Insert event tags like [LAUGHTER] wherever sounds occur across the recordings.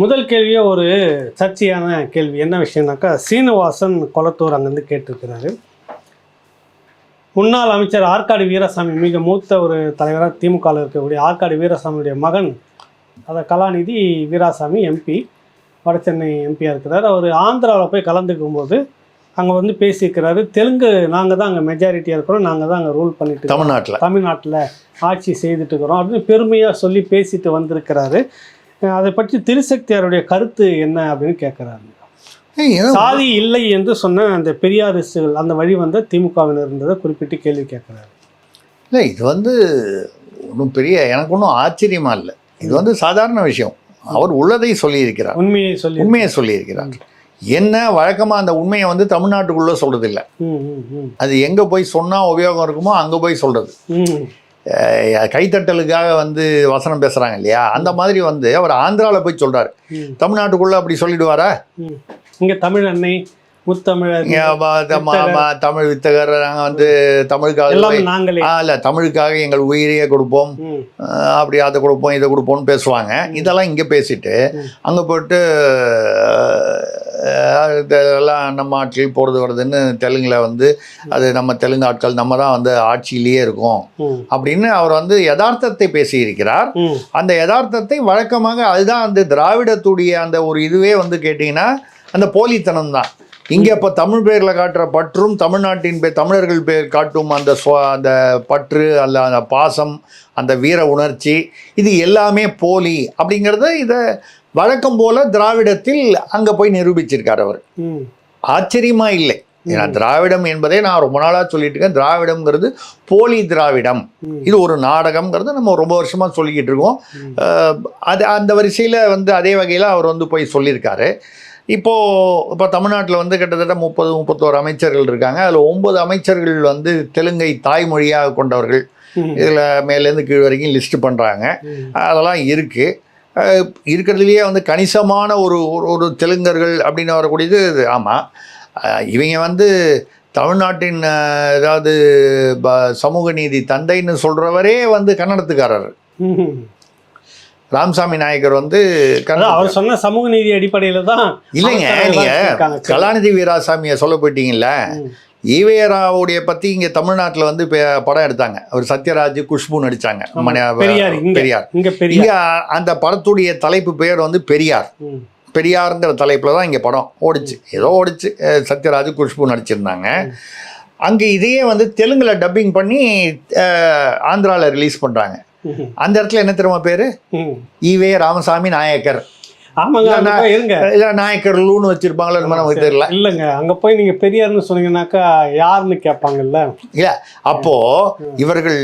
முதல் கேள்வியே ஒரு சர்ச்சையான கேள்வி. என்ன விஷயம்னாக்கா சீனிவாசன் கொளத்தூர் அங்கேருந்து கேட்டிருக்கிறாரு. முன்னாள் அமைச்சர் ஆற்காடு வீரசாமி மிக மூத்த ஒரு தலைவராக திமுகவில் இருக்கக்கூடிய ஆற்காடு வீரசாமியுடைய மகன் அதை கலாநிதி வீராசாமி எம்பி வடசென்னை எம்பியாக இருக்கிறார். அவர் ஆந்திராவில் போய் கலந்துக்கும் போது அங்கே வந்து பேசியிருக்கிறாரு. தெலுங்கு நாங்கள் தான் அங்கே மெஜாரிட்டியாக இருக்கிறோம். நாங்கள் தான் அங்கே ரூல் பண்ணிட்டு. தமிழ்நாட்டில். தமிழ்நாட்டில் ஆட்சி செய்துட்டு இருக்கிறோம் அப்படின்னு பெருமையாக சொல்லி பேசிட்டு வந்திருக்கிறாரு. அதை பற்றி திருசக்தியாருடைய கருத்து என்ன அப்படின்னு கேட்குறாரு சாதி இல்லை என்று சொன்ன அந்த பெரியாரிஸ்டுகள் அந்த வழி வந்த திமுகவினர் இருந்ததை குறிப்பிட்டு கேள்வி கேட்குறாரு இல்லை இது வந்து ஒன்றும் பெரிய எனக்கு ஒன்றும் ஆச்சரியமா இல்லை. இது வந்து சாதாரண விஷயம். அவர் உள்ளதை சொல்லியிருக்கிறார். உண்மையை சொல்லி உண்மையை சொல்லியிருக்கிறார். என்ன வழக்கமாக அந்த உண்மையை வந்து தமிழ்நாட்டுக்குள்ளே சொல்கிறது இல்லை அது எங்கே போய் சொன்னால் உபயோகம் இருக்குமோ அங்கே போய் சொல்கிறது கைத்தட்டலுக்காக வந்து வசனம் பேசுகிறாங்க இல்லையா? அந்த மாதிரி வந்து அவர் ஆந்திராவில் போய் சொல்கிறார். தமிழ்நாட்டுக்குள்ளே அப்படி சொல்லிடுவாரா? இங்கே தமிழ் அன்னை முத்தமிழர் தமிழ் வித்தகர் நாங்கள் வந்து தமிழுக்காக ஆ இல்லை தமிழுக்காக எங்கள் உயிரையே கொடுப்போம். அப்படி அதை கொடுப்போம் இதை கொடுப்போம்னு பேசுவாங்க. இதெல்லாம் இங்கே பேசிட்டு. அங்கே போயிட்டு இதெல்லாம் நம்ம ஆட்கள் போகிறது வருதுன்னு தெலுங்கில் வந்து அது நம்ம தெலுங்கு ஆட்கள் நம்ம தான் வந்து ஆட்சியிலேயே இருக்கோம். அப்படின்னு அவர் வந்து யதார்த்தத்தை பேசியிருக்கிறார். அந்த யதார்த்தத்தை வழக்கமாக அதுதான் அந்த திராவிடத்துடைய அந்த ஒரு இதுவே வந்து கேட்டிங்கன்னா அந்த போலித்தனம் தான் இங்கே இப்போ தமிழ் பேரில் காட்டுற பற்றும் தமிழ்நாட்டின் பேர் தமிழர்கள் பேர் காட்டும் அந்த ஸ்வ அந்த பற்று அல்ல அந்த பாசம் அந்த வீர உணர்ச்சி இது எல்லாமே போலி அப்படிங்கிறத இதை வழக்கம் போல திராவிடத்தில் அங்கே போய் நிரூபிச்சிருக்கார் அவர். ஆச்சரியமா இல்லை. ஏன்னா திராவிடம் என்பதே நான் ரொம்ப நாளாக சொல்லிட்டு இருக்கேன். திராவிடம்ங்கிறது போலி திராவிடம். இது ஒரு நாடகம்ங்கிறத நம்ம ரொம்ப வருஷமா சொல்லிக்கிட்டு இருக்கோம். அது அந்த வரிசையில் வந்து அதே வகையில் அவர் வந்து போய் சொல்லியிருக்காரு. இப்போ இப்போ தமிழ்நாட்டில் வந்து கிட்டத்தட்ட முப்பது முப்பத்தோரு அமைச்சர்கள் இருக்காங்க. அதில் ஒன்பது அமைச்சர்கள் வந்து தெலுங்கை தாய்மொழியாக கொண்டவர்கள். இதில் மேலேருந்து கீழ் வரைக்கும் லிஸ்ட் பண்ணுறாங்க அதெல்லாம் இருக்குது இருக்கிறதுலையே வந்து கணிசமான ஒரு ஒரு- தெலுங்கர்கள் அப்படின்னு வரக்கூடியது ஆமாம் இவங்க வந்து தமிழ்நாட்டின் ஏதாவது ப- சமூக நீதி தந்தைன்னு சொல்கிறவரே வந்து கன்னடத்துக்காரர். ராமசாமி நாயக்கர் வந்து அவர் சொன்ன சமூக நீதி அடிப்படையில தான் இல்லைங்க நீங்கள். கலாநிதி வீராசாமியை சொல்ல போயிட்டீங்கல்ல. ஈவேராவுடைய பற்றி இங்கே தமிழ்நாட்டில் வந்து படம் எடுத்தாங்க. அவர் சத்யராஜ் குஷ்பு நடித்தாங்க. பெரியார் இங்க அந்த படத்துடைய தலைப்பு பேர் வந்து பெரியார். பெரியாருங்கிற தலைப்பில் தான் இங்கே படம் ஓடிச்சு. ஏதோ ஓடிச்சு. சத்யராஜ் குஷ்பு நடிச்சிருந்தாங்க. அங்கே இதையே வந்து தெலுங்குல டப்பிங் பண்ணி ஆந்திராவில் ரிலீஸ் பண்ணுறாங்க. அந்த இடத்துல என்ன தெரியுமா பேர். ஈவே ராமசாமி நாயக்கர். ஆமாங்க இருங்க. இல்லை நாயக்கர் லூன்னு வச்சிருப்பாங்களோ நமக்கு தெரியல. இல்லைங்க அங்க போய் நீங்க பெரியார்னு சொன்னீங்கன்னாக்கா யாருன்னு கேட்பாங்கல்ல? இல்ல அப்போ இவர்கள்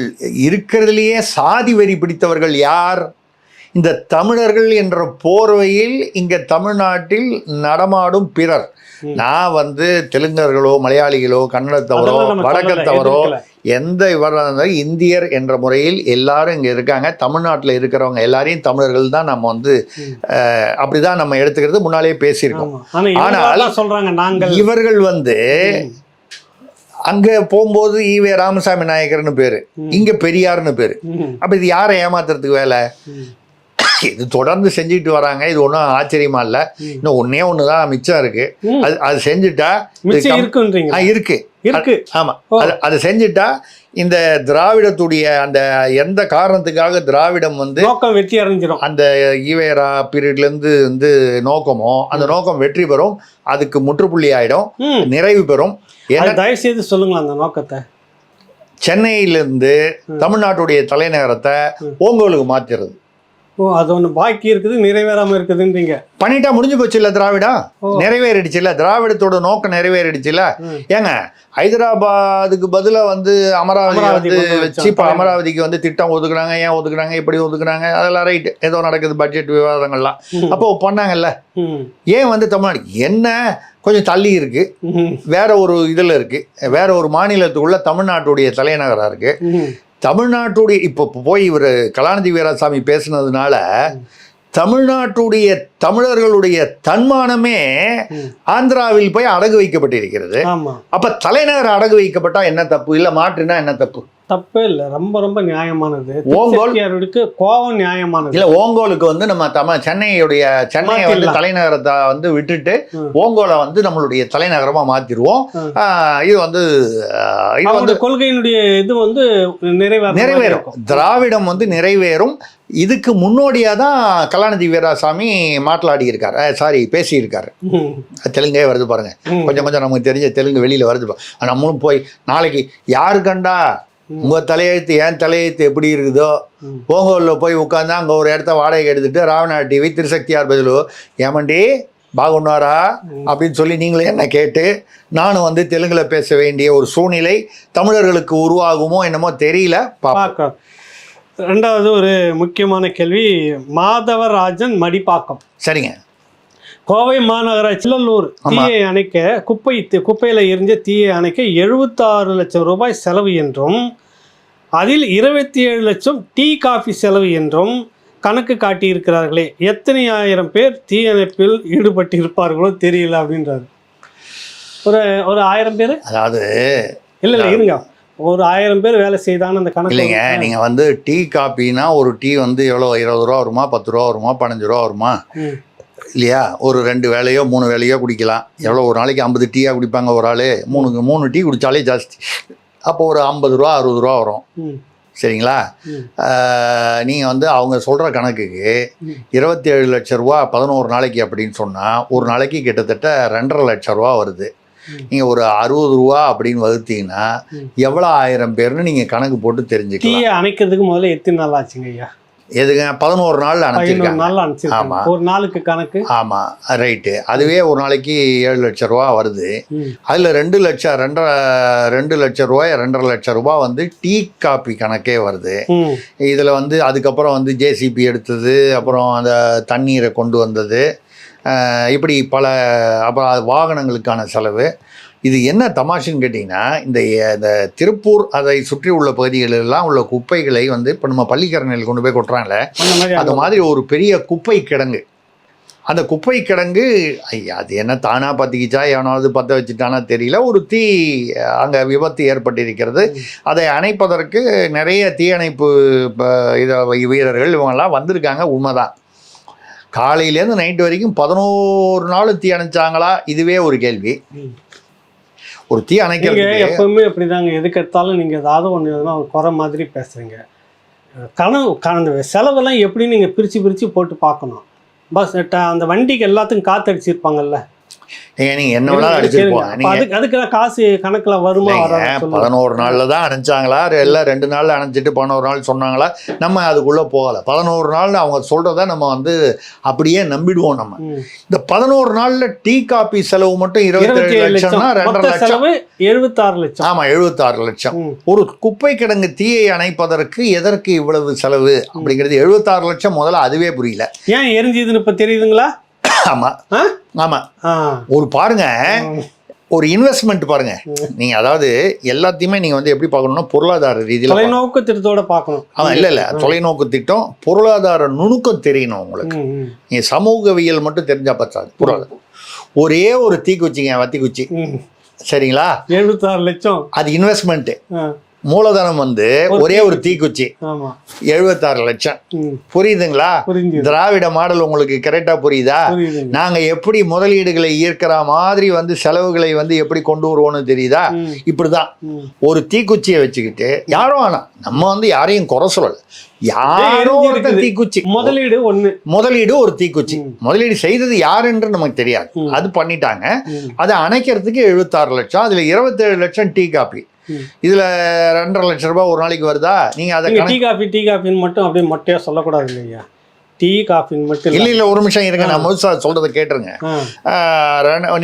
இருக்கிறதுலேயே சாதி வெறி பிடித்தவர்கள் யார்? இந்த தமிழர்கள் என்ற போர்வையில் இங்க தமிழ்நாட்டில் நடமாடும் பிறர். நான் வந்து தெலுங்கர்களோ மலையாளிகளோ கன்னடத்தவரோ வடக்கத்தவரோ. எந்த இவராக இந்தியர் என்ற முறையில் எல்லாரும் இங்கே இருக்காங்க தமிழ்நாட்டில் இருக்கிறவங்க எல்லாரையும் தமிழர்கள் தான் நம்ம வந்து அப்படிதான் நம்ம எடுத்துக்கிறது முன்னாலே பேசியிருக்கோம் ஆனால் சொல்றாங்க நாங்கள் இவர்கள் வந்து. அங்க போகும்போது ஈவே ராமசாமி நாயக்கர்னு பேரு. இங்க பெரியார்னு பேரு. அப்ப இது யாரை ஏமாத்துறதுக்கு வேலை. இது தொடர்ந்து செஞ்சுட்டு வராங்க. இது ஒன்றும் ஆச்சரியமா இல்ல. இன்னும் ஒன்னே ஒன்று தான் மிச்சம் இருக்கு. அது அது செஞ்சுட்டா இருக்கு. இருக்கு. ஆமா. அது அதை செஞ்சுட்டா இந்த திராவிடத்துடைய அந்த எந்த காரணத்துக்காக திராவிடம் வந்து நோக்கம் வெற்றி அடைஞ்சிரும். அந்த ஈவேரா பீரியட்ல இருந்து வந்து நோக்கமோ அந்த நோக்கம் வெற்றி பெறும். அதுக்கு முற்றுப்புள்ளி ஆயிடும். நிறைவு பெறும். தயவு செய்து சொல்லுங்களேன் அந்த நோக்கத்தை. சென்னையிலிருந்து தமிழ்நாட்டுடைய தலைநகரத்தை ஓங்கோலுக்கு மாத்திடுறது ஓ அது ஒண்ணு பாக்கி இருக்குது நிறைவேறாம இருக்குதுன்றீங்க பண்ணிட்டா முடிஞ்சு போச்சு இல்ல திராவிடா. நிறைவேறிடுச்சு இல்ல திராவிடத்தோட நோக்கம் நிறைவேறிடுச்சு இல்ல. ஏங்க ஹைதராபாத்துக்கு பதிலா வந்து அமராவதி வந்து வச்சு. இப்போ அமராவதிக்கு வந்து திட்டம் ஒதுக்குறாங்க ஏன் ஒதுக்குறாங்க இப்படி ஒதுக்குறாங்க அதெல்லாம் ரைட் ஏதோ நடக்குது பட்ஜெட் விவாதங்கள்லாம். அப்போ பண்ணாங்கல்ல. ஏன் வந்து தமிழ்நாடு என்ன கொஞ்சம் தள்ளி இருக்கு. வேற ஒரு இதில் இருக்கு வேற ஒரு மாநிலத்துக்குள்ள தமிழ்நாட்டுடைய தலைநகரா இருக்கு. தமிழ்நாட்டுடைய இப்போ போய் இவர் கலாநிதி வீராசாமி பேசுனதுனால தமிழ்நாட்டுடைய தமிழர்களுடைய தன்மானமே. ஆந்திராவில் போய் அடகு வைக்கப்பட்டிருக்கிறது. அப்ப தலைநகர் அடகு வைக்கப்பட்டா என்ன தப்பு? இல்ல மாற்றினா என்ன தப்பு? தப்பே இல்லை. ரொம்ப ரொம்ப நியாயமானது. ஓங்கோல் செட்டியாருக்கு கோவம் நியாயமானது. இல்ல ஓங்கோலுக்கு வந்து நம்ம தம சென்னையுடைய சென்னையை வந்து. தலைநகரத்தை வந்து விட்டுட்டு. ஓங்கோலை வந்து நம்மளுடைய தலைநகரமா மாத்திருவோம். ம். ஆஹ் இது வந்து இது வந்து கொள்கையினுடைய இது வந்து நிறைவேற நிறைவேறும். திராவிடம் வந்து நிறைவேறும். இதுக்கு முன்னோடியா தான் கலாநிதி வீராசாமி மாట్లాடி இருக்காரு. சாரி பேசியிருக்காரு. தெலுங்கே வருது பாருங்க. கொஞ்சம் கொஞ்சம் நமக்கு தெரிஞ்ச தெலுங்கு வெளியில வருது பா. நம்மளும் போய் நாளைக்கு யாரு கண்டா உங்க தலையெழுத்து ஏன் தலையெழுத்து எப்படி இருக்குதோ ம். ஓங்கோலில் போய் உட்காந்து அங்கே ஒரு இடத்த வாடகை எடுத்துட்டு ராவணா டிவி திருசக்தியார் பதிலு. ஏமண்டி பாகுன்னாரா அப்படின்னு சொல்லி நீங்களே என்ன கேட்டு நானும் வந்து தெலுங்குல பேச வேண்டிய ஒரு சூழ்நிலை தமிழர்களுக்கு உருவாகுமோ என்னமோ தெரியல பார்க்கலாம். ரெண்டாவது ஒரு முக்கியமான கேள்வி மாதவராஜன் மடிப்பாக்கம். சரிங்க. கோவை மாநகராட்சி சில்லூர். தீயை அணைக்க குப்பை குப்பையில் எரிஞ்ச தீயை அணைக்க எழுபத்தாறு லட்சம் ரூபாய் செலவு என்றும் அதில் இருபத்தி ஏழு லட்சம் டீ காஃபி செலவு என்றும் கணக்கு காட்டியிருக்கிறார்களே. எத்தனை ஆயிரம் பேர் தீயணைப்பில் ஈடுபட்டு இருப்பார்களோ தெரியல அப்படின்றாரு. ஒரு ஒரு ஆயிரம் பேர்? அதாவது இல்லை இல்லை இருங்க. ஒரு ஆயிரம் பேர் வேலை செய்தான்னு அந்த கணக்கு இல்லைங்க நீங்க வந்து டீ காப்பினா ஒரு டீ வந்து எவ்வளோ இருபது ரூபா வருமா பத்து ரூபா வருமா பதினஞ்சு ரூபா வருமா. இல்லையா? ஒரு ரெண்டு வேலையோ மூணு வேலையோ குடிக்கலாம். எவ்வளோ ஒரு நாளைக்கு ஐம்பது டீயாக குடிப்பாங்க ஒரு ஆள்? மூணு மூணு டீ குடித்தாலே ஜாஸ்தி. அப்போ ஒரு ஐம்பது ரூபா அறுபது ரூபா வரும். சரிங்களா? நீங்கள் வந்து அவங்க சொல்கிற கணக்குக்கு. இருபத்தி ஏழு லட்ச ரூபா பதினோரு நாளைக்கு அப்படின்னு சொன்னால் ஒரு நாளைக்கு கிட்டத்தட்ட ரெண்டரை லட்ச ரூபா வருது. நீங்கள் ஒரு அறுபது ரூபா அப்படின்னு வகுத்தீங்கன்னா. எவ்வளோ ஆயிரம் பேர்னு நீங்கள் கணக்கு போட்டு தெரிஞ்சுக்கலாம். டீயை அணைக்கிறதுக்கு முதல்ல எத்தனை நாள் ஆச்சுங்க ஐயா? எதுங்க பதினோரு நாள் அனுப்பிச்சிருக்காங்க. நாள் அனுப்பிச்சிருக்காங்க. ஆமா. ஒரு நாளுக்கு கணக்கு? ஆமாம் ரைட்டு அதுவே ஒரு நாளைக்கு ஏழு லட்ச ரூபா வருது. அதில் ரெண்டு லட்சம் ரெண்டரை ரெண்டு லட்ச ரூபாய் ரெண்டரை லட்ச ரூபா வந்து டீ காப்பி கணக்கே வருது. இதில் வந்து அதுக்கப்புறம் வந்து ஜேசிபி எடுத்தது அப்புறம் அந்த தண்ணீரை கொண்டு வந்தது. இப்படி பல அப்புறம் வாகனங்களுக்கான செலவு. இது என்ன தமாஷுன்னு கேட்டிங்கன்னா இந்த இந்த திருப்பூர் அதை சுற்றி உள்ள பகுதிகளெல்லாம் உள்ள குப்பைகளை வந்து இப்போ நம்ம பள்ளிக்கரணையில் கொண்டு போய் கொட்டுறாங்களே அந்த மாதிரி ஒரு பெரிய குப்பை கிடங்கு. அந்த குப்பை கிடங்கு ஐயா, அது என்ன தானா பத்திக்கிச்சா? எவனாவது பற்ற வச்சுட்டானா தெரியல. ஒரு தீ அங்கே விபத்து ஏற்பட்டிருக்கிறது. அதை அணைப்பதற்கு நிறைய தீயணைப்பு இத வீரர்கள் இவங்கெல்லாம் வந்திருக்காங்க. உண்மைதான். காலையிலேருந்து நைட்டு வரைக்கும் பதினோரு நாள் தீ அணைச்சாங்களா இதுவே ஒரு கேள்வி. ஒரு தீ அணைக்கிறதுக்கு எப்பவுமே அப்படிதாங்க. எதுக்கு எடுத்தாலும் நீங்க ஏதாவது ஒன்று எதுனா குறை மாதிரி பேசுறீங்க. கனவு கனவு செலவெல்லாம் எப்படி நீங்க பிரிச்சு பிரிச்சு போட்டு பார்க்கணும். பஸ் அந்த வண்டிக்கு எல்லாத்துக்கும் காத்து என்ன வேணாலும் அதுக்கு காசு கணக்குல வருமா பதினோரு நாள்ல தான் அணைச்சாங்களா எல்லாம் ரெண்டு நாள்ல அணைச்சிட்டு பதினோரு நாள் சொன்னாங்களா? நம்ம அதுக்குள்ள போகல. பதினோரு நாள் அவங்க சொல்றத நம்ம வந்து அப்படியே நம்பிடுவோம் நம்ம. இந்த பதினோரு நாள்ல டீ காப்பி செலவு மட்டும் இருபத்தி இருபத்தி ஏழு ஏழு லட்சம். லட்சம்னா ரெண்டரை லட்சம். எழுபத்தாறு லட்சம். ஆமா எழுபத்தாறு லட்சம். ஒரு குப்பை கிடங்கு தீயை அணைப்பதற்கு எதற்கு இவ்வளவு செலவு? அப்படிங்கிறது எழுபத்தாறு லட்சம் முதல்ல அதுவே புரியல. ஏன் எரிஞ்சுதுன்னு இப்ப தெரியுதுங்களா? ஆமா. ஆ? ஆமா. ஆ. ஒரு பாருங்க. ஒரு இன்வெஸ்ட்மெண்ட் பாருங்க. நீங்க அதாவது எல்லாத்தையுமே நீங்க வந்து எப்படி பார்க்கணும்னா பொருளாதார ரீதியில. தொலைநோக்கு திட்டத்தோட பார்க்கணும். ஆமா இல்ல இல்ல. தொலைநோக்கு திட்டம் பொருளாதார நுணுக்கம் தெரியணும் உங்களுக்கு. நீங்க சமூகவியல் மட்டும் தெரிஞ்சா பத்தாது. பொருளாதாரம் ஒரே ஒரு தீக்குச்சிங்க வத்தி குச்சி. சரிங்களா? எழுபத்தாறு லட்சம். அது இன்வெஸ்ட்மெண்ட் ஆ, மூலதனம் வந்து ஒரு ஒரே தீக்குச்சி. எழுபத்தாறு லட்சம். புரியுதுங்களா? திராவிட மாடல் உங்களுக்கு கரெக்டா புரியுதா? நாங்க எப்படி முதலீடுகளை ஈர்க்கிற மாதிரி வந்து செலவுகளை வந்து எப்படி கொண்டு வருவோம்னு தெரியுதா? இப்படிதான். ஒரு தீக்குச்சியை வச்சுக்கிட்டு யாரும் வேணாம் நம்ம வந்து யாரையும் குறை சொல்லல. யாரோ எரிஞ்சு ஒருத்தன் இருக்குது. தீக்குச்சி. முதலீடு ஒண்ணு. முதலீடு ஒரு தீக்குச்சி. முதலீடு செய்தது யாருன்று நமக்கு தெரியாது. அது பண்ணிட்டாங்க. அதை அணைக்கிறதுக்கு எழுபத்தாறு லட்சம் அதுல இருபத்தேழு லட்சம் டீ காப்பி. இதுல ரெண்டரை லட்சம் ரூபாய் ஒரு நாளைக்கு வருதா? நீங்க அதை டீ காஃபி டீ காஃபின்னு மட்டும் அப்படியே மொட்டையா சொல்லக்கூடாது இல்லையா? டீ காஃபின்னு மட்டும் இல்ல. இல்ல ஒரு நிமிஷம் இருங்க. நான் முழுசா சொல்றதை கேட்டுருங்க.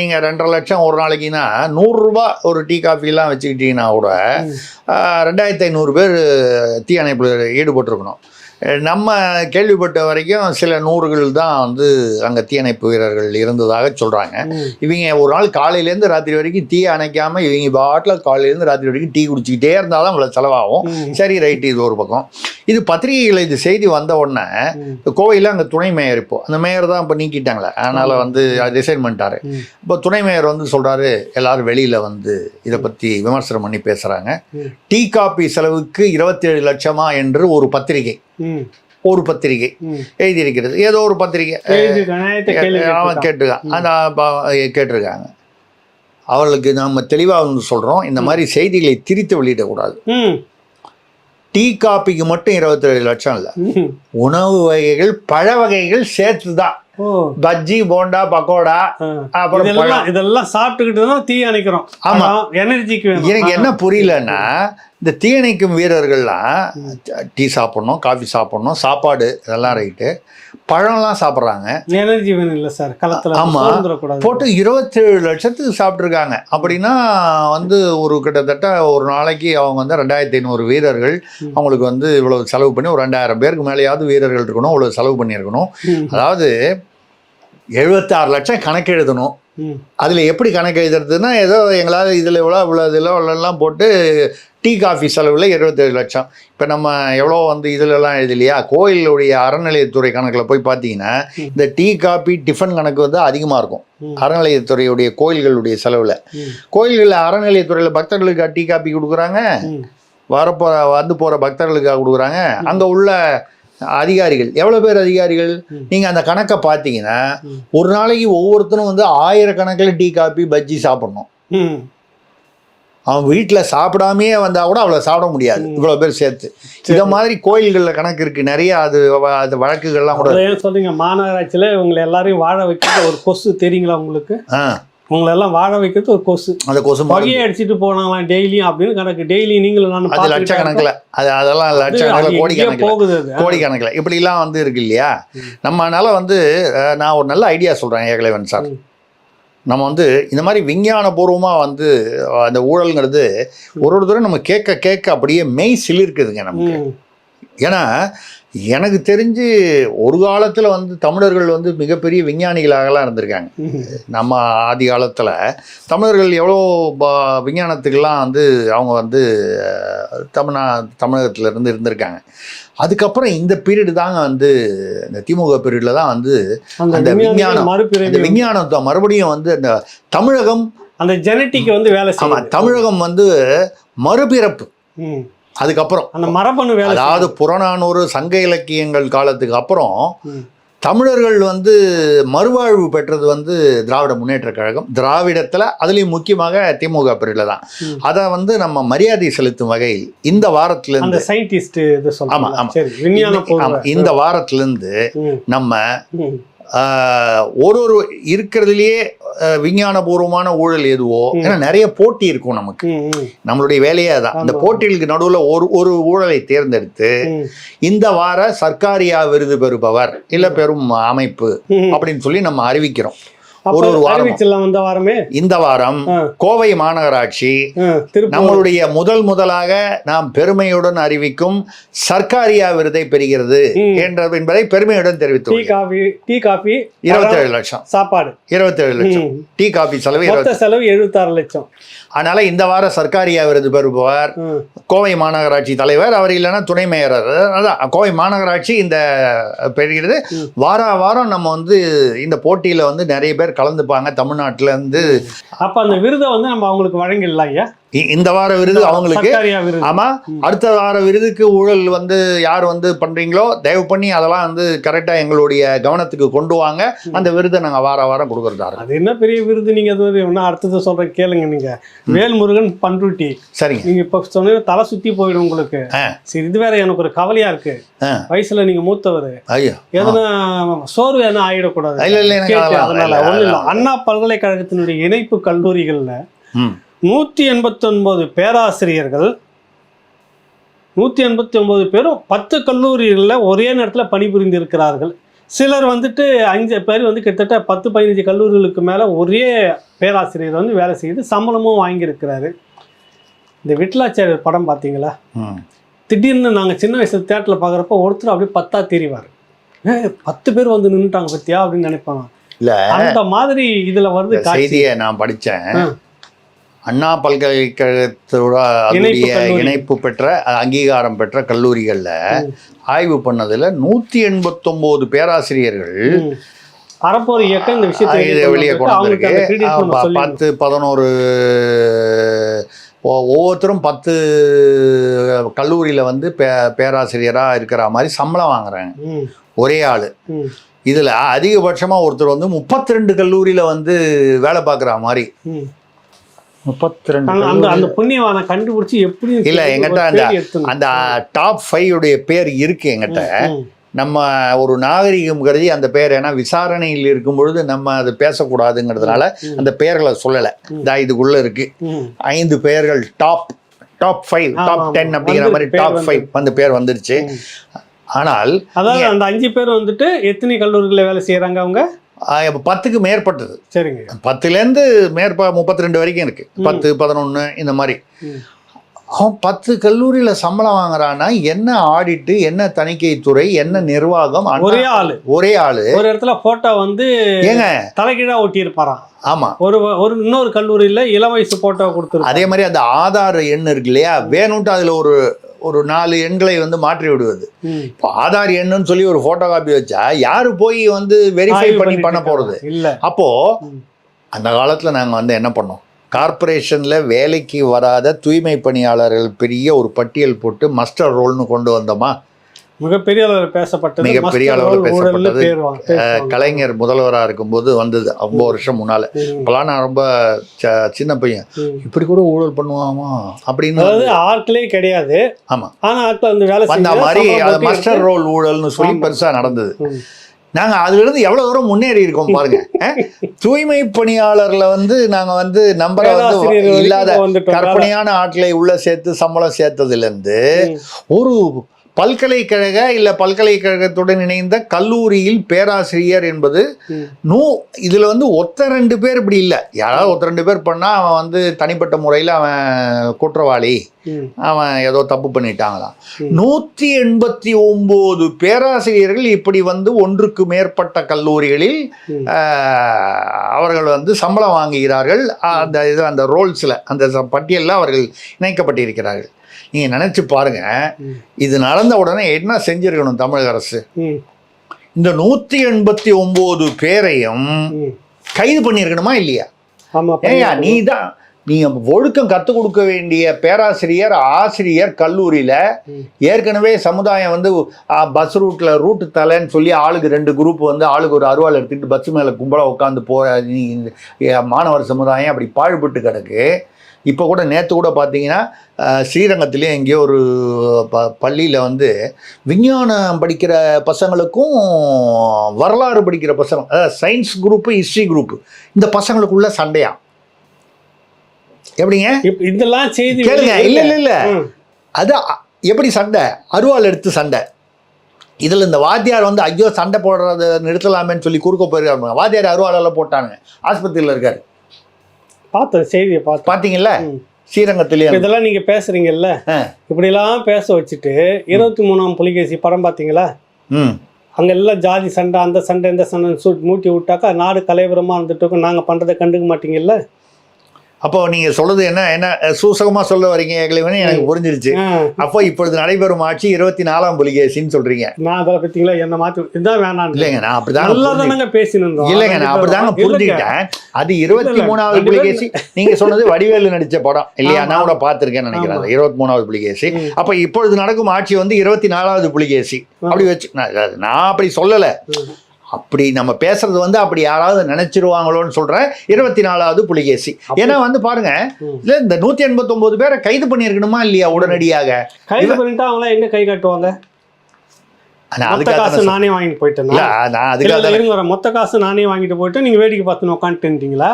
நீங்க ரெண்டரை லட்சம் ஒரு நாளைக்குன்னா நூறுரூபா ஒரு டீ காஃபிலாம் வச்சுக்கிட்டீங்கன்னா கூட ரெண்டாயிரத்தி ஐநூறு பேர் தீ அணைப்பில் ஈடுபட்டிருக்கணும். நம்ம கேள்விப்பட்ட வரைக்கும் சில நூறுகள் தான் வந்து அங்கே தீயணைப்பு வீரர்கள் இருந்ததாக சொல்கிறாங்க. இவங்க ஒரு நாள் காலையிலேருந்து ராத்திரி வரைக்கும் டீ அணைக்காமல் இவங்க பாட்டில் காலையிலேருந்து ராத்திரி வரைக்கும் டீ குடிச்சிக்கிட்டே இருந்தால் தான் இவ்வளோ செலவாகும். சரி ரைட்டு இது ஒரு பக்கம் இது பத்திரிகைகள் இது செய்தி வந்த உடனே கோவையில் அங்கே துணை மேயர் இப்போ அந்த மேயர் தான் இப்போ நீக்கிட்டாங்களே அதனால் வந்து ரிசைன் பண்ணிட்டாரு. இப்போ துணை மேயர் வந்து சொல்கிறாரு எல்லாரும் வெளியில் வந்து இதை பற்றி விமர்சனம் பண்ணி பேசுகிறாங்க. டீ காப்பி செலவுக்கு இருபத்தேழு லட்சமா என்று ஒரு பத்திரிகை. ஒரு பத்திரிகை. எழுதியிருக்கிறது ஏதோ ஒரு பத்திரிகை அவன் கேட்டிருக்கான். அந்த கேட்டிருக்காங்க அவர்களுக்கு நம்ம தெளிவாக வந்து சொல்கிறோம் இந்த மாதிரி செய்திகளை திரித்து வெளியிடக்கூடாது. டீ காப்பிக்கு மட்டும் இருபத்தேழு லட்சம் இல்லை. உணவு வகைகள் பழ வகைகள் சேர்த்து தான் பஜ்ஜி போண்டா பக்கோடா. அப்புறம் இதெல்லாம் சாப்பிட்டுக்கிட்டு தான் தீ அணைக்கிறோம் ஆமா. எனர்ஜிக்கு எனக்கு என்ன. புரியலன்னா இந்த தீயணைக்கும் வீரர்கள்லாம் டீ சாப்பிடணும் காஃபி சாப்பிடணும் சாப்பாடு இதெல்லாம் ரைட்டு பழம்லாம் சாப்பிட்றாங்க எனர்ஜி வேணும் இல்ல சார் களத்துல ஆமா. சோர்ந்துடக்கூடாது. போட்டு இருபத்தேழு லட்சத்துக்கு சாப்பிட்ருக்காங்க அப்படின்னா வந்து ஒரு கிட்டத்தட்ட ஒரு நாளைக்கு அவங்க வந்து ரெண்டாயிரத்தி ஐநூறு வீரர்கள். அவங்களுக்கு வந்து இவ்வளவு செலவு பண்ணி ஒரு ரெண்டாயிரம் பேருக்கு மேலேயாவது வீரர்கள் இருக்கணும் இவ்வளவு செலவு பண்ணியிருக்கணும். அதாவது எழுபத்தாறு லட்சம் கணக்கு எழுதணும். அதில் எப்படி கணக்கு எழுதுறதுன்னா ஏதோ எங்களால் இதில் இவ்வளோ இவ்வளோ இதில் இவ்வளோலாம் போட்டு டீ காஃபி செலவில் இருபத்தேழு லட்சம் இப்போ நம்ம எவ்வளோ வந்து இதிலெல்லாம் எழுதலையா கோயிலுடைய அறநிலையத்துறை கணக்கில் போய் பார்த்தீங்கன்னா இந்த டீ காபி டிஃபன் கணக்கு வந்து அதிகமாக இருக்கும். அறநிலையத்துறையுடைய கோயில்களுடைய செலவில். கோயில்களில் அறநிலையத்துறையில் பக்தர்களுக்கு டீ காபி கொடுக்குறாங்க. வரப்போகிற வந்து போகிற பக்தர்களுக்காக கொடுக்குறாங்க அங்கே உள்ள அதிகாரிகள். எவ்வளோ பேர் அதிகாரிகள். நீங்கள் அந்த கணக்கை பார்த்தீங்கன்னா. ஒரு நாளைக்கு ஒவ்வொருத்தரும் வந்து ஆயிரக்கணக்கில் டீ காபி பஜ்ஜி சாப்பிடணும். அவன் வீட்டில் சாப்பிடாமையே வந்தால் கூட அவ்வளோ சாப்பிட முடியாது. இவ்வளோ பேர் சேர்த்து. இதை மாதிரி கோயில்களில் கணக்கு இருக்குது நிறைய அது அது வழக்குகள்லாம் கூட சொல்றீங்க. மாநகராட்சியில இவங்களை எல்லாரையும் வாழ வைக்கிறது ஒரு கொசு தெரியுங்களா உங்களுக்கு? ஆ. உங்களை எல்லாம் வாழ வைக்கிறது ஒரு கொசு அந்த கொசு. பகையை அடிச்சிட்டு போனாங்களாம் டெய்லியும் அப்படின்னு கணக்கு டெய்லி நீங்களும் நானும் அது லட்சக்கணக்கில் அது அதெல்லாம். லட்சக்கணக்கில் அது கோடி எங்கேயோ கணக்கில் போகுது கோடிக்கணக்கில் இப்படிலாம் வந்து இருக்கு இல்லையா. நம்மனால வந்து நான் ஒரு நல்ல ஐடியா சொல்கிறேன் ஏகலைவன் சார். நம்ம வந்து இந்த மாதிரி விஞ்ஞானபூர்வமாக வந்து அந்த ஊழல்ங்கிறது ஒரு ஒரு தடவை நம்ம கேட்க கேட்க அப்படியே மெய் சிலிர்க்குதுங்க நமக்கு. ஏன்னா எனக்கு தெரிஞ்சு ஒரு காலத்தில் வந்து தமிழர்கள் வந்து மிகப்பெரிய விஞ்ஞானிகளாகலாம் இருந்திருக்காங்க. நம்ம ஆதி காலத்தில் தமிழர்கள் எவ்வளோ விஞ்ஞானத்துக்கெல்லாம் வந்து அவங்க வந்து தமிழ்நா தமிழகத்துல இருந்து இருந்திருக்காங்க. அதுக்கப்புறம் இந்த பீரியடு தாங்க வந்து இந்த திமுக பீரியடில் தான் வந்து அந்த விஞ்ஞானம், இந்த விஞ்ஞானத்தை மறுபடியும் வந்து அந்த தமிழகம் அந்த ஜெனட்டிக் வந்து வேலை செய்யும் தமிழகம் வந்து மறுபிறப்பு. அதுக்கப்புறம் அந்த மரபணு வேலை அதாவது புறநானூறு சங்க இலக்கியங்கள் காலத்துக்கு அப்புறம். தமிழர்கள் வந்து மறுவாழ்வு பெற்றது வந்து திராவிட முன்னேற்ற கழகம். திராவிடத்தில் அதுலேயும் முக்கியமாக திமுக பிரிவில் தான். அதை வந்து நம்ம மரியாதை செலுத்தும் வகையில் இந்த வாரத்திலிருந்து சயின்டிஸ்ட் இது ஆமா, சொல்றாங்க. ஆமா. சரி விஞ்ஞான இந்த- வாரத்திலிருந்து நம்ம ஒரு ஒரு இருக்கிறதுலையே விஞ்ஞானபூர்வமான ஊழல் எதுவோ. ஏன்னா நிறைய போட்டி இருக்கும் நமக்கு நம்மளுடைய வேலையே அதான் இந்த. போட்டிகளுக்கு நடுவில் ஒரு ஒரு ஊழலை தேர்ந்தெடுத்து இந்த வார சர்க்காரியா விருது பெறுபவர் இல்ல பெறும் அமைப்பு. அப்படின்னு சொல்லி நம்ம அறிவிக்கிறோம் ஒரு ஒரு வாரமா. இந்த வாரம் கோவை மாநகராட்சி நம்மளுடைய முதல் முதலாக நாம் பெருமையுடன் அறிவிக்கும் சர்க்காரியா விருதை பெறுகிறது ம். என்ற என்பதை பெருமையுடன் டீ தெரிவித்துள்ளோம் காஃபி டீ காஃபி இருபத்தேழு லட்சம். சாப்பாடு. இருபத்தேழு லட்சம். டீ காபி செலவு செலவு எழுபத்தாறு லட்சம். அதனால இந்த வார சர்க்காரியா விருது பெறுபவர் கோவை மாநகராட்சி தலைவர். அவர் இல்லைன்னா துணை மேயர். அதான் கோவை மாநகராட்சி இந்த பெறுகிறது. வார வாரம் நம்ம வந்து இந்த போட்டியில வந்து நிறைய பேர் கலந்துப்பாங்க தமிழ்நாட்டிலேருந்து அப்போ அந்த விருதை வந்து நம்ம அவங்களுக்கு வழங்கிடலாம் ஐயா? இந்த வார விருது அவங்களுக்கு. ஆமா. அடுத்த வார விருதுக்கு ஊழல் வந்து யார் வந்து பண்றீங்களோ தயவு பண்ணி அதெல்லாம் வந்து கரெக்டா எங்களுடைய கவனத்துக்கு கொண்டு வாங்க. அந்த விருதை நாங்க வார வாரம் கொடுக்கறதா அது என்ன பெரிய விருது நீங்க அது என்ன அடுத்தது சொல்றேன் கேளுங்க நீங்க. வேல்முருகன் பண்ருட்டி. சரிங்க. நீங்க இப்ப சொன்ன தலை சுத்தி போயிடும் உங்களுக்கு. சரி இது வேற எனக்கு ஒரு கவலையா இருக்கு. வயசுல நீங்க மூத்தவர். ஐயோ. எதுனா சோர்வு எதுனா ஆயிடக்கூடாது. அதனால ஒண்ணு இல்ல. அண்ணா பல்கலைக்கழகத்தினுடைய இணைப்பு கல்லூரிகள்ல ம். நூத்தி எண்பத்தி ஒன்பது பேராசிரியர்கள் நூத்தி எண்பத்தி ஒன்பது பேரும் பத்து கல்லூரிகளில் ஒரே நேரத்தில் பணிபுரிந்து இருக்கிறார்கள் சிலர் வந்துட்டு அஞ்சு பேர் வந்து கிட்டத்தட்ட பத்து பதினஞ்சு கல்லூரிகளுக்கு மேலே ஒரே பேராசிரியர் வந்து வேலை செய்து சம்பளமும் வாங்கியிருக்கிறாரு. இந்த விட்லாச்சாரியர் படம் பார்த்தீங்களா. திடீர்னு நாங்கள் சின்ன வயசுல தேட்டரில் பார்க்குறப்ப ஒருத்தர் அப்படியே பத்தா தெரிவார் பத்து பேர் வந்து நின்றுட்டாங்க பத்தியா அப்படின்னு நினைப்பாங்க. இல்ல. அந்த மாதிரி இதுல காட்சி. செய்தியை நான் படிச்சேன். ஆ. அண்ணா பல்கலைக்கழகத்தோட அதனுடைய. இணைப்பு பெற்ற அங்கீகாரம் பெற்ற கல்லூரிகள்ல ஆய்வு பண்ணதுல நூத்தி எண்பத்தொன்பது பேராசிரியர்கள். அறப்போர் இயக்கம் இந்த விஷயத்தை வெளியே கொண்டு பத்து பதினோரு ஒவ்வொருத்தரும் பத்து கல்லூரியில வந்து பே பேராசிரியரா இருக்கிற மாதிரி சம்பளம் வாங்குறாங்க. ஒரே ஆளு. இதுல அதிகபட்சமா ஒருத்தர் வந்து முப்பத்தி ரெண்டு கல்லூரியில வந்து வேலை பார்க்குற மாதிரி. முப்பத்தி ரெண்டு அந்த- அந்த அந்த புண்ணியவானை கண்டுபிடிச்சு எப்படி இல்ல, எங்கிட்ட அந்த- அந்த டாப் ஃபைவ் உடைய பேர் இருக்கு எங்கிட்ட. நம்ம ஒரு நாகரிகம் கருதி அந்த பேர் ஏன்னா விசாரணையில் இருக்கும் பொழுது நம்ம அதை பேசக்கூடாதுங்கிறதுனால அந்த பெயர்களை சொல்லலை. இதா இதுக்குள்ள இருக்கு. ஐந்து பெயர்கள் top top five top. Ten அப்படிங்கிற மாதிரி டாப் ஃபைவ் வந்து பேர் வந்துருச்சு. ஆனால் அதாவது அந்த அஞ்சு பேர் வந்துட்டு எத்தனை கல்லூரிகளில் வேலை செய்யறாங்க அவங்க? பத்துக்கு மேற்பட்டது. சரிங்க. பத்துலேருந்து மேற்ப முப்பத்தி ரெண்டு வரைக்கும் இருக்கு. பத்து பதினொன்று இந்த மாதிரி. அவன் பத்து கல்லூரியில சம்பளம் வாங்குறான்னா என்ன ஆடிட்டு என்ன தணிக்கை துறை என்ன நிர்வாகம் ஒரே ஆளு. ஒரே ஆளு. ஒரு இடத்துல போட்டோ வந்து ஏங்க. தலைகீழா ஒட்டி இருப்பாராம் ஆமா. ஒரு ஒரு இன்னொரு கல்லூரியில இளம் வயசு போட்டோ கொடுத்துருப்பாங்க அதே மாதிரி அந்த ஆதார் எண் இருக்கு இல்லையா? வேணும்ட்டு அதுல ஒரு ஒரு நாலு எண்களை வந்து மாற்றி விடுவது. இப்போ ஆதார் எண்ணுன்னு சொல்லி ஒரு போட்டோ காப்பி வச்சா யாரு போய் வந்து வெரிஃபை பண்ணி பண்ண போறது? இல்ல. அப்போ. அந்த காலத்துல நாங்க வந்து என்ன பண்ணோம்? கார்ப்பரேஷன்ல வேலைக்கு வராத தூய்மை பணியாளர்கள் பெரிய ஒரு பட்டியல் போட்டு மஸ்டர் ரோல்னு கொண்டு வந்தோமா? மிகப்பெரிய அளவில் பேசப்பட்டது மிகப்பெரிய அளவுல பேசப்பட்டது. கலைஞர் முதல்வரா இருக்கும்போது வந்தது ரொம்ப வருஷம் முன்னால ம். இப்பெல்லாம் நான் ரொம்ப சின்ன பையன். இப்படி கூட ஊழல் பண்ணுவாமா அப்படின்னு அதாவது ஆட்களே கிடையாது ஆமா ஆனா ஆட்கள் வந்து வேலை செஞ்சு மாதிரி மஸ்டர் ரோல் ஊழல்னு சொல்லி ஆமா. பெருசா நடந்தது ம். நாங்க அதுல இருந்து எவ்வளவு தூரம் முன்னேறி இருக்கோம் பாருங்க? [LAUGHS] தூய்மை பணியாளர்ல வந்து நாங்க வந்து நம்பரை வந்து இல்லாத. கற்பனையான ஆட்களை உள்ள சேர்த்து சம்பளம் சேர்த்ததுல இருந்து ம். ஒரு பல்கலைக்கழக இல்ல பல்கலைக்கழகத்துடன் இணைந்த கல்லூரியில் பேராசிரியர் என்பது. நூ இதுல வந்து ஒத்த ரெண்டு பேர் இப்படி இல்லை யாராவது ஒத்த ரெண்டு பேர் பண்ணா அவன் வந்து தனிப்பட்ட முறையில் அவன் குற்றவாளி. அவன் ஏதோ தப்பு பண்ணிட்டாங்களாம். நூற்றி எண்பத்தி ஒம்பது பேராசிரியர்கள் இப்படி வந்து ஒன்றுக்கு மேற்பட்ட கல்லூரிகளில் அவர்கள் வந்து சம்பளம் வாங்குகிறார்கள் அந்த இது அந்த ரோல்ஸில் அந்த ச- பட்டியலில் அவர்கள் இணைக்கப்பட்டிருக்கிறார்கள் நீங்கள் நினச்சி பாருங்க. இது நடந்த உடனே என்ன செஞ்சிருக்கணும் தமிழக அரசு. இந்த நூற்றி எண்பத்தி ஒம்பது பேரையும். கைது பண்ணியிருக்கணுமா இல்லையா ஏயா நீ தான் நீ ஒழுக்கம் கற்றுக் கொடுக்க வேண்டிய பேராசிரியர் ஆசிரியர் கல்லூரியில். ஏற்கனவே சமுதாயம் வந்து பஸ் ரூட்டில் ரூட்டு தலைன்னு சொல்லி ஆளுக்கு ரெண்டு குரூப் வந்து ஆளுக்கு ஒரு அருவாள் எடுத்துக்கிட்டு பஸ் மேலே கும்பலாக உட்காந்து போகிற நீ மாணவர் சமுதாயம் அப்படி பாழ்பட்டு கிடக்கு இப்போ கூட நேற்று கூட பார்த்தீங்கன்னா அஹ், ஸ்ரீரங்கத்திலே எங்கேயோ ஒரு ப பள்ளியில் வந்து விஞ்ஞானம் படிக்கிற பசங்களுக்கும் வரலாறு படிக்கிற பசங்க அதாவது சயின்ஸ் குரூப்பு ஹிஸ்ட்ரி குரூப்பு இந்த பசங்களுக்குள்ள சண்டையா எப்படிங்க? இதெல்லாம் செய்தி கேளுங்க. இல்ல இல்ல இல்ல. அது எப்படி சண்டை? அருவாள் எடுத்து சண்டை. இதுல இந்த வாத்தியார் வந்து ஐயோ சண்டை போடுறத நிறுத்தலாமேன்னு சொல்லி குறுக்க போயிருக்காரு வாத்தியார் அருவாளெல்லாம் போட்டாங்க ஆஸ்பத்திரியில் இருக்காரு. பார்த்தேன் செய்தியை பார்த்தேன் பாத்தீங்கல்ல ம். ஸ்ரீரங்கத்திலேயே இதெல்லாம் நீங்க பேசுறீங்கல்ல? ஆ. இப்படி எல்லாம் பேச வச்சுட்டு இருபத்தி மூணாம் புலிகேசி படம் பாத்தீங்களா ம். அங்க எல்லாம் ஜாதி சண்டை அந்த சண்டை இந்த சண்டைன்னு சொல்லி மூட்டி விட்டாக்கா நாடு கலைபுரமா இருந்துட்டு இருக்கும். நாங்க பண்றதை கண்டுக்க மாட்டீங்கல்ல? அப்போ நீங்க சொல்றது என்ன என்ன சூசகமா சொல்ல வரீங்க எங்களுக்கு எனக்கு புரிஞ்சிருச்சு. அப்போ இப்பொழுது நடைபெறும் ஆட்சி இருபத்தி நாலாம் புலிகேசின்னு சொல்றீங்க. நான் அதில் பார்த்தீங்களா என்ன மாத்தி இதுதான் வேணாம் இல்லைங்க நான் அப்படிதாங்க நல்லா. தானங்க பேசினோம் இல்லைங்க நான் அப்படிதாங்க புரிஞ்சுக்கிட்டேன். அது இருபத்தி மூணாவது புலிகேசி. நீங்க சொன்னது வடிவேலு நடிச்ச படம். இல்லையா. நான் கூட பார்த்திருக்கேன்னு நினைக்கிறேன். இருபத்தி மூணாவது புலிகேசி. அப்ப இப்பொழுது நடக்கும் ஆட்சி வந்து இருபத்தி நாலாவது புலிகேசி. அப்படி வச்சு நான் அப்படி சொல்லல. அப்படி நம்ம பேசுறது வந்து அப்படி யாராவது நினைச்சிருவாங்களோன்னு சொல்றேன். இருபத்தி நாலாவது புலிகேசி ஏன்னா வந்து பாருங்க. இல்ல இந்த நூத்தி எண்பத்தி ஒன்பது பேரை கைது பண்ணியிருக்கணுமா இல்லையா உடனடியாக? கைது பண்ணிட்டு அவங்களாம் எங்க கை காட்டுவாங்க? மொத்த காசு நானே வாங்கிட்டு போயிட்டேன்? நான் அதுக்காக இருங்க. மொத்த காசு நானே வாங்கிட்டு போயிட்டு நீங்க வேடிக்கை பார்த்துன்னு உட்காந்துட்டீங்களா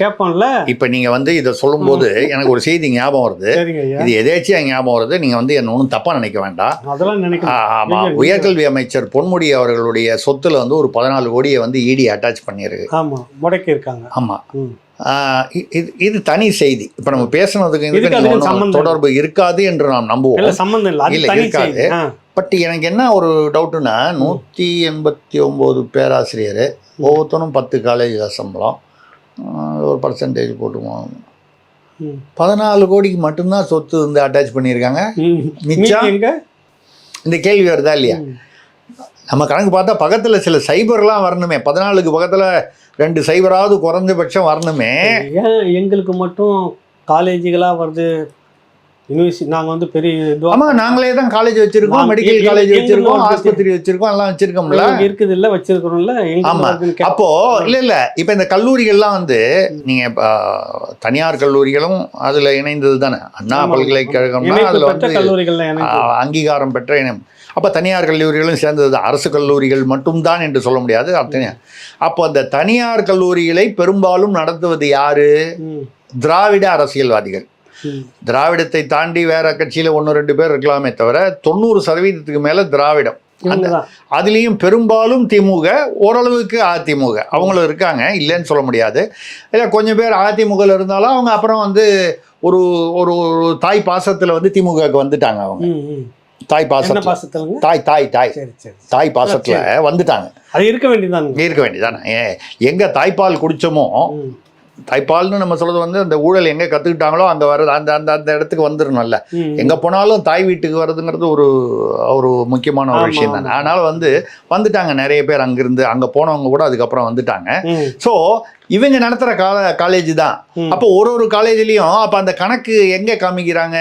கேட்போம்ல. இப்ப நீங்க வந்து இதை சொல்லும்போது எனக்கு ஒரு செய்தி ஞாபகம் வருது. இது எதேச்சியா ஞாபகம் வருது? நீங்க வந்து என்ன ஒன்றும் தப்பா நினைக்க வேண்டாம். அதெல்லாம் ஆமா. உயர்கல்வி அமைச்சர் பொன்முடி அவர்களுடைய சொத்துல வந்து ஒரு பதினாலு கோடியை வந்து இடி அட்டாச் பண்ணியிருக்கு. ஆமா முடக்கி இருக்காங்க ஆமா இது இது தனி செய்தி. இப்ப நம்ம பேசுனதுக்கு தொடர்பு இருக்காது என்று நாம் நம்புவோம். சம்பந்தம் இல்ல. இருக்காது. பட் எனக்கு என்ன ஒரு டவுட்டுன்னா நூற்றி எண்பத்தி ஒம்பது பேராசிரியர் ஒவ்வொருத்தரும் பத்து காலேஜ் சம்பளம். ஒரு பர்சன்டேஜ் போட்டுவோம் ம். பதினாலு கோடிக்கு மட்டும்தான் சொத்து வந்து அட்டாச் பண்ணியிருக்காங்க. மிச்சம்? இந்த கேள்வி வருதா இல்லையா. நம்ம கணக்கு பார்த்தா பக்கத்தில் சில சைபர்லாம் வரணுமே. பதினாலுக்கு பக்கத்தில் ரெண்டு சைபராவது குறைஞ்சபட்சம் வரணுமே. ஏன் எங்களுக்கு மட்டும் காலேஜுகளா வருது யூனிவர்சிட்டி நாங்க வந்து பெரிய இதுவா- ஆமா நாங்களே தான் காலேஜ் வச்சிருக்கோம் மெடிக்கல் காலேஜ் வச்சிருக்கோம் ஆஸ்பத்திரி வச்சிருக்கோம் எல்லாம் வச்சிருக்கோம்ல. இருக்குது இல்ல வச்சிருக்கிறோம்ல எங்க ஆமா. வருதுன்னு கேட்க- அப்போ இல்ல இல்ல. இப்ப இந்த கல்லூரிகள்லாம் வந்து நீங்க இப்ப, தனியார் கல்லூரிகளும் அதுல இணைந்தது தானே? அண்ணா. பல்கலைக்கழகம்னா அதுல வந்து ஆ, அங்கீகாரம் பெற்ற இனம் அப்ப தனியார் கல்லூரிகளும் சேர்ந்தது. அரசு கல்லூரிகள் மட்டும்தான் என்று சொல்ல முடியாது. அத்தனை அப்போ அந்த தனியார் கல்லூரிகளை பெரும்பாலும் நடத்துவது யாரு? திராவிட அரசியல்வாதிகள். திராவிடத்தை தாண்டி வேற கட்சியில ஒன்று ரெண்டு பேர் இருக்கலாமே தவிர தொண்ணூறு சதவீதத்துக்கு மேல திராவிடம். அதுலேயும் பெரும்பாலும் திமுக ஓரளவுக்கு அதிமுக. அவங்களும் இருக்காங்க இல்லைன்னு சொல்ல முடியாது. இல்லை கொஞ்சம் பேர் அதிமுகவில் இருந்தாலும் அவங்க அப்புறம் வந்து ஒரு ஒரு தாய் பாசத்தில் வந்து திமுகவுக்கு வந்துட்டாங்க அவங்க. தாய் பாசத்தில். தாய் தாய் தாய். தாய் பாசத்தில் வந்துட்டாங்க. அது இருக்க வேண்டியதானுங்க இருக்க வேண்டியதானே எங்க தாய்ப்பால் குடிச்சோமோ ம், தாய்ப்பால்னு நம்ம சொல்றது வந்து அந்த ஊழல் எங்க கத்துக்கிட்டாங்களோ அங்க வர்றது அந்த அந்த அந்த இடத்துக்கு வந்துடணும்ல எங்க போனாலும் தாய் வீட்டுக்கு வர்றதுங்கிறது ஒரு ஒரு முக்கியமான ஒரு விஷயம் தானே. அதனால வந்து வந்துட்டாங்க நிறைய பேர் அங்கிருந்து அங்க போனவங்க கூட அதுக்கப்புறம் வந்துட்டாங்க. ஸோ இவங்க நடத்துற கால காலேஜ் தான். அப்போ ஒரு ஒரு காலேஜ்லயும் அப்ப அந்த கணக்கு எங்க காமிக்கிறாங்க?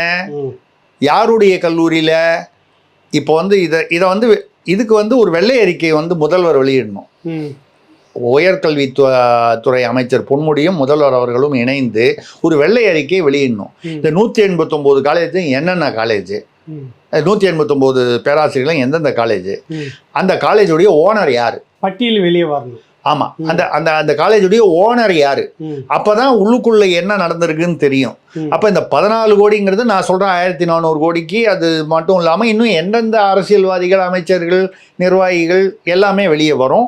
யாருடைய கல்லூரியில? இப்போ வந்து இதை இதை வந்து இதுக்கு வந்து ஒரு வெள்ளை அறிக்கை வந்து முதல்வர் வெளியிடணும். உயர்கல்வி துறை அமைச்சர் பொன்முடியும் முதல்வர் அவர்களும் இணைந்து ஒரு வெள்ளை அறிக்கையை வெளியிடணும். இந்த நூற்றி எண்பத்தொம்போது காலேஜ் என்னென்ன காலேஜ்? நூற்றி எண்பத்தொம்போது பேராசிரியர்களும் எந்தெந்த காலேஜ். அந்த காலேஜுடைய ஓனர் யார்? பட்டியல் வெளியே வரணும். ஆமாம் அந்த அந்த அந்த காலேஜுடைய ஓனர் யார்? அப்பதான் உள்ளுக்குள்ள என்ன நடந்திருக்குன்னு தெரியும். அப்ப இந்த பதினாலு கோடிங்கிறது நான் சொல்றேன் ஆயிரத்தி நானூறு கோடிக்கு அது மட்டும் இல்லாம இன்னும் எந்தெந்த அரசியல்வாதிகள் அமைச்சர்கள் நிர்வாகிகள் எல்லாமே வெளியே வரும்.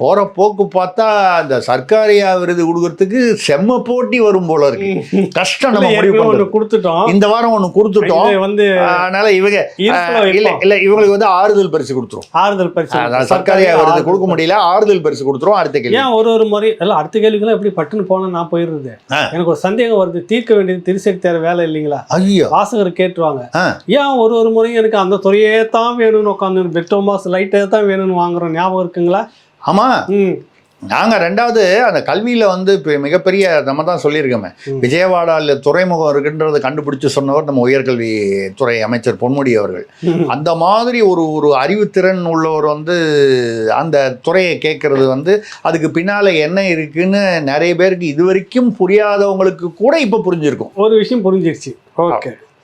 போற போக்கு பார்த்தா அந்த சர்க்காரியா விருது கொடுக்கறதுக்கு செம்ம போட்டி வரும் போல இருக்கு. கஷ்டம் நம்ம முடிவு கொடுத்துட்டோம். இந்த வாரம் ஒண்ணு கொடுத்துட்டோம். வந்து அதனால இவங்க இல்ல. இல்ல இவங்களுக்கு வந்து ஆறுதல் பரிசு கொடுத்துரும். ஆறுதல் பரிசு சர்க்காரியா விருது கொடுக்க முடியல. ஆறுதல் பரிசு கொடுத்துரும் அடுத்த கேள்வி. ஏன் ஒரு ஒரு முறை எல்லாம் அடுத்த கேள்விக்கெல்லாம் எப்படி பட்டுன்னு போனா நான் போயிடுறது? ஆ. எனக்கு ஒரு சந்தேகம் வருது. தீர்க்க வேண்டியது திருசடி தேர வேலை இல்லைங்களா? ஐயோ. வாசகர் கேட்டுருவாங்க. ஏன் ஒரு ஒரு முறையும் எனக்கு அந்த துறையே தான் வேணும்னு உட்காந்து பெட்டோமாஸ் லைட்டே தான் வேணும்னு வாங்குறோம். ஞாபகம் இருக்குங்களா? ஆமா. ம் நாங்க ரெண்டாவது அந்த கல்வியில வந்து இப்ப மிகப்பெரிய நம்ம தான் சொல்லியிருக்கோமே. ம். விஜயவாடால துறைமுகம் இருக்குன்றதை கண்டுபிடிச்சு சொன்னவர் நம்ம உயர்கல்வி துறை அமைச்சர் பொன்முடி அவர்கள். அந்த மாதிரி ஒரு ஒரு அறிவுத்திறன் உள்ளவர் வந்து அந்த துறையை கேட்கறது வந்து அதுக்கு பின்னால என்ன இருக்குன்னு நிறைய பேருக்கு இதுவரைக்கும் புரியாதவங்களுக்கு கூட இப்ப புரிஞ்சிருக்கும். ஒரு விஷயம் புரிஞ்சிருச்சு. ஓகே.